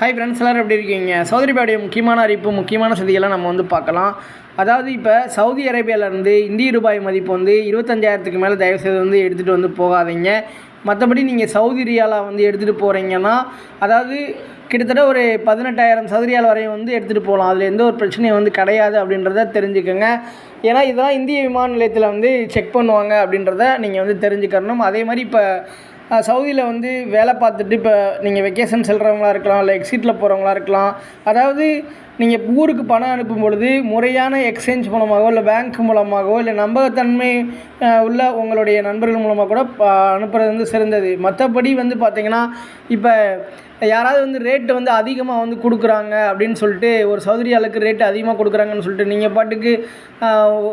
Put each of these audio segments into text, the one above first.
Hi friends எல்லோரும் எப்படி இருக்கீங்க? சௌதரி அரேபியாவுடைய முக்கியமான அறிவிப்பு முக்கியமான செய்திகள்லாம் நம்ம வந்து பார்க்கலாம். அதாவது இப்போ சவுதி அரேபியாவிலேருந்து இந்திய ரூபாய் மதிப்பு வந்து இருபத்தஞ்சாயிரத்துக்கு மேலே தயவுசெய்து வந்து எடுத்துகிட்டு வந்து போகாதீங்க. மற்றபடி நீங்கள் சவுதி ரியாலாக வந்து எடுத்துகிட்டு போகிறீங்கன்னா அதாவது கிட்டத்தட்ட ஒரு பதினெட்டாயிரம் சதுரியால் வரையும் வந்து எடுத்துகிட்டு போகலாம். அதில் எந்த ஒரு பிரச்சனையும் வந்து கிடையாது அப்படின்றத தெரிஞ்சுக்கோங்க. ஏன்னா இதெல்லாம் இந்திய விமான நிலையத்தில் வந்து செக் பண்ணுவாங்க அப்படின்றத நீங்கள் வந்து தெரிஞ்சுக்கணும். அதே மாதிரி இப்போ சவுதியில் வந்து வேலை பார்த்துட்டு இப்போ நீங்கள் வெக்கேஷன் செல்கிறவங்களா இருக்கலாம் இல்லை எக்ஸிட்டில் போகிறவங்களா இருக்கலாம். அதாவது நீங்கள் ஊருக்கு பணம் அனுப்பும் பொழுது முறையான எக்ஸ்சேஞ்ச் மூலமாகவோ இல்லை பேங்க் மூலமாகவோ இல்லை நம்பகத்தன்மை உள்ள உங்களுடைய நண்பர்கள் மூலமாக கூட அனுப்புகிறது வந்து சிறந்தது. மற்றபடி வந்து பார்த்திங்கன்னா இப்போ யாராவது வந்து ரேட்டு வந்து அதிகமாக வந்து கொடுக்குறாங்க அப்படின்னு சொல்லிட்டு ஒரு சௌதரியாளுக்கு ரேட்டு அதிகமாக கொடுக்குறாங்கன்னு சொல்லிட்டு நீங்கள் பாட்டுக்கு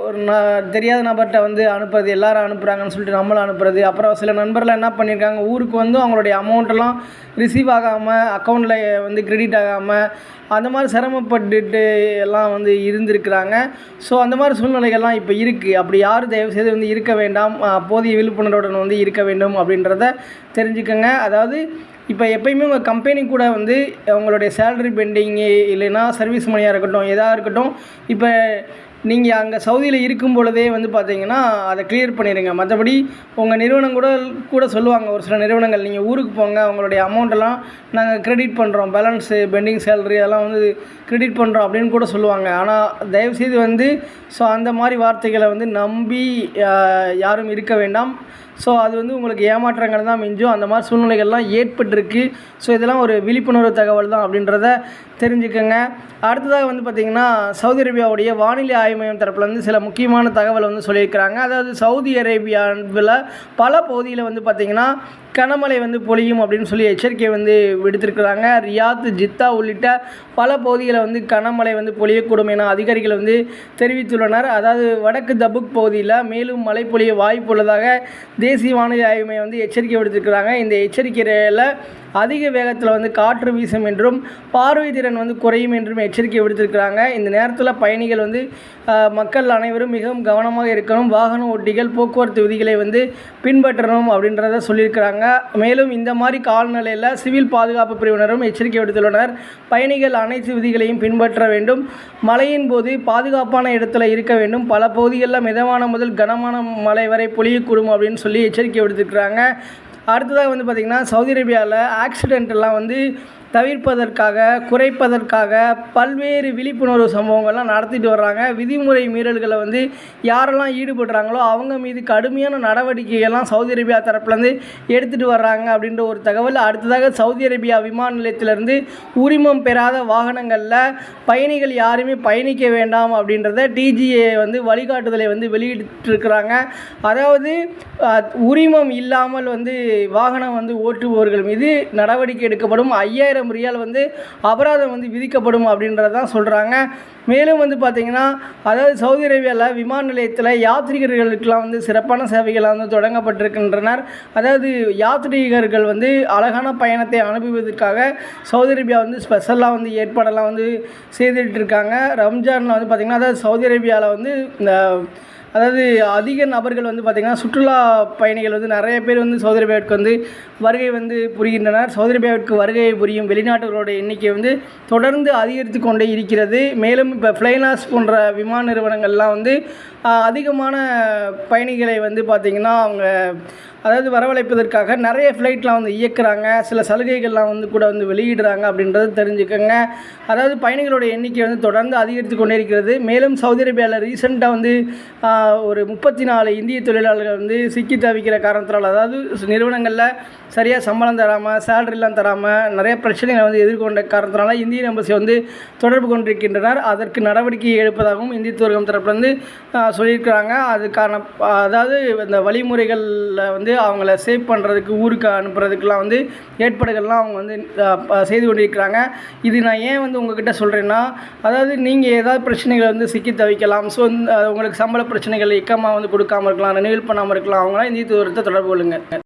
ஒரு ந தெரியாத நபர்கிட்ட வந்து அனுப்புறது எல்லாரும் அனுப்புகிறாங்கன்னு சொல்லிட்டு நம்மளும் அனுப்புறது அப்புறம் சில நண்பர்லாம் என்ன பண்ணியிருக்காங்க ஊருக்கு வந்து அவங்களுடைய அமௌண்ட்டெல்லாம் ரிசீவ் ஆகாமல் அக்கௌண்ட்டில் வந்து கிரெடிட் ஆகாமல் அந்த மாதிரி கஷ்டப்பட்டுட்டு எல்லாம் வந்து இருந்திருக்கிறாங்க. ஸோ அந்த மாதிரி சூழ்நிலைகள்லாம் இப்போ இருக்குது அப்படி யாரும் தயவுசெய்து வந்து இருக்க வேண்டாம். போதிய விழிப்புணர்வுடன் வந்து இருக்க வேண்டும் அப்படின்றத தெரிஞ்சுக்கோங்க. அதாவது இப்போ எப்பயுமே உங்கள் கம்பெனி கூட வந்து உங்களுடைய சேலரி பெண்டிங்கு இல்லைன்னா சர்வீஸ் மணியாக இருக்கட்டும் எதாக இருக்கட்டும் இப்போ நீங்கள் அங்கே சவுதியில் இருக்கும் பொழுதே வந்து பார்த்தீங்கன்னா அதை கிளியர் பண்ணிடுங்க மற்றபடி உங்கள் நிறுவனம் கூட கூட சொல்லுவாங்க. ஒரு சில நிறுவனங்கள் நீங்கள் ஊருக்கு போங்க உங்களுடைய அமௌண்ட்டெல்லாம் நாங்கள் க்ரெடிட் பண்ணுறோம் பேலன்ஸு பெண்டிங் சேலரி அதெல்லாம் வந்து க்ரெடிட் பண்ணுறோம் அப்படின்னு கூட சொல்லுவாங்க. ஆனால் தயவுசெய்து வந்து ஸோ அந்த மாதிரி வார்த்தைகளை வந்து நம்பி யாரும் இருக்க வேண்டாம். ஸோ அது வந்து உங்களுக்கு ஏமாற்றங்கள் தான் மிஞ்சும். அந்த மாதிரி சூழ்நிலைகள்லாம் ஏற்பட்டிருக்கு. ஸோ இதெல்லாம் ஒரு விழிப்புணர்வு தகவல் தான் அப்படின்றத தெரிஞ்சுக்கோங்க. அடுத்ததாக வந்து பார்த்திங்கன்னா சவுதி அரேபியாவுடைய வானிலை ஆய்வு மையம் தரப்பில் வந்து சில முக்கியமான தகவல் வந்து சொல்லியிருக்கிறாங்க. அதாவது சவுதி அரேபியாவில் பல பகுதியில் வந்து பார்த்திங்கன்னா கனமழை வந்து பொழியும் அப்படின்னு சொல்லி எச்சரிக்கை வந்து விடுத்திருக்கிறாங்க. ரியாத் ஜித்தா உள்ளிட்ட பல பகுதிகளை வந்து கனமழை வந்து பொழியக்கூடும் என அதிகாரிகள் வந்து தெரிவித்துள்ளனர். அதாவது வடக்கு தபுக் பகுதியில் மேலும் மழை பொழிய வாய்ப்பு உள்ளதாக தேசிய வானிலை ஆய்வு மையம் வந்து எச்சரிக்கை விடுத்திருக்கிறாங்க. இந்த எச்சரிக்கையில் அதிக வேகத்தில் வந்து காற்று வீசும் என்றும் பார்வை திறன் வந்து குறையும் என்றும் எச்சரிக்கை விடுத்திருக்கிறாங்க. இந்த நேரத்தில் பயணிகள் வந்து மக்கள் அனைவரும் மிகவும் கவனமாக இருக்கணும். வாகன ஓட்டிகள் போக்குவரத்து விதிகளை வந்து பின்பற்றணும் அப்படின்றத சொல்லியிருக்கிறாங்க. மேலும் இந்த மாதிரி காலநிலையில் சிவில் பாதுகாப்பு பிரிவினரும் எச்சரிக்கை விடுத்துள்ளனர். பயணிகள் அனைத்து விதிகளையும் பின்பற்ற வேண்டும். மழையின் போது பாதுகாப்பான இடத்துல இருக்க வேண்டும். பல பகுதிகளில் மிதமான முதல் கனமான மழை வரை பொழியக்கூடும் அப்படின்னு சொல்லி எச்சரிக்கை விடுத்துருக்குறாங்க. அடுத்ததாக வந்து பார்த்திங்கன்னா சவுதி அரேபியாவில் ஆக்சிடெண்ட்டெல்லாம் வந்து தவிர்ப்பதற்காக குறைப்பதற்காக பல்வேறு விழிப்புணர்வு சம்பவங்கள்லாம் நடத்திட்டு வர்றாங்க. விதிமுறை மீறல்களை வந்து யாரெல்லாம் ஈடுபடுறாங்களோ அவங்க மீது கடுமையான நடவடிக்கைகள்லாம் சவுதி அரேபியா தரப்புலேருந்து எடுத்துகிட்டு வர்றாங்க அப்படின்ற ஒரு தகவல். அடுத்ததாக சவுதி அரேபியா விமான நிலையத்திலிருந்து உரிமம் பெறாத வாகனங்களில் பயணிகள் யாருமே பயணிக்க வேண்டாம் அப்படின்றத டிஜிஏ வந்து வழிகாட்டுதலை வந்து வெளியிட்டிருக்கிறாங்க. அதாவது உரிமம் இல்லாமல் வந்து வாகனம் வந்து ஓட்டுபவர்கள் மீது நடவடிக்கை எடுக்கப்படும். ஐயாயிரம் ஆயிரம் ரியால் வந்து அபராதம் வந்து விதிக்கப்படும் அப்படின்றதான் சொல்கிறாங்க மேலும் வந்து பார்த்திங்கன்னா அதாவது சவுதி அரேபியாவில் விமான நிலையத்தில் யாத்ரீகர்களுக்கெல்லாம் வந்து சிறப்பான சேவைகள் வந்து தொடங்கப்பட்டிருக்கின்றனர். அதாவது யாத்ரீகர்கள் வந்து அழகான பயணத்தை அனுபவிப்பதற்காக சவுதி அரேபியா வந்து ஸ்பெஷலாக வந்து ஏற்பாடெல்லாம் வந்து செய்துட்டு இருக்காங்க. ரம்ஜானில் வந்து பார்த்திங்கன்னா அதாவது சவுதி அரேபியாவில் வந்து இந்த அதாவது அதிக நபர்கள் வந்து பார்த்திங்கன்னா சுற்றுலா பயணிகள் வந்து நிறைய பேர் வந்து சவுதி வந்து வருகை வந்து புரிகின்றனர். சவுதி அரேபியாவிற்கு வருகை புரியும் வெளிநாட்டுகளோட எண்ணிக்கை வந்து தொடர்ந்து அதிகரித்து கொண்டே இருக்கிறது. மேலும் இப்போ ஃப்ளைனாஸ் போன்ற விமான நிறுவனங்கள்லாம் வந்து அதிகமான பயணிகளை வந்து பார்த்திங்கன்னா அவங்க அதாவது வரவழைப்பதற்காக நிறைய ஃப்ளைட்லாம் வந்து இயக்குறாங்க. சில சலுகைகள்லாம் வந்து கூட வந்து வெளியிடுறாங்க அப்படின்றத தெரிஞ்சுக்கோங்க. அதாவது பயணிகளோட எண்ணிக்கை வந்து தொடர்ந்து அதிகரித்து கொண்டே இருக்கிறது. மேலும் சவுதி அரேபியாவில் ரீசெண்டாக வந்து ஒரு முப்பத்தி நாலு இந்திய தொழிலாளர்கள் வந்து சிக்கி தவிக்கிற காரணத்தினால் அதாவது நிறுவனங்களில் சரியாக சம்பளம் தராமல் சேலரிலாம் தராமல் நிறைய பிரச்சனைகளை வந்து எதிர்கொண்ட காரணத்தினால இந்திய எம்பசி வந்து தொடர்பு கொண்டிருக்கின்றனர். அதற்கு நடவடிக்கை எடுப்பதாகவும் இந்திய தூரகம் தரப்புலேருந்து சொல்லியிருக்கிறாங்க. அதுக்கான அதாவது இந்த வழிமுறைகளில் வந்து அவங்கள சேவ் பண்ணுறதுக்கு ஊருக்கு அனுப்புறதுக்கெலாம் வந்து ஏற்பாடுகள்லாம் அவங்க வந்து செய்து கொண்டிருக்கிறாங்க. இது நான் ஏன் வந்து உங்ககிட்ட சொல்கிறேன்னா அதாவது நீங்கள் ஏதாவது பிரச்சனைகளை வந்து சிக்கி தவிக்கலாம். ஸோ உங்களுக்கு சம்பள பிரச்சனைகள் இக்கமாக வந்து கொடுக்காமல் இருக்கலாம் நினைவு பண்ணாமல் இருக்கலாம். அவங்களாம் இந்திய தூரத்தை தொடர்பு கொள்ளுங்கள்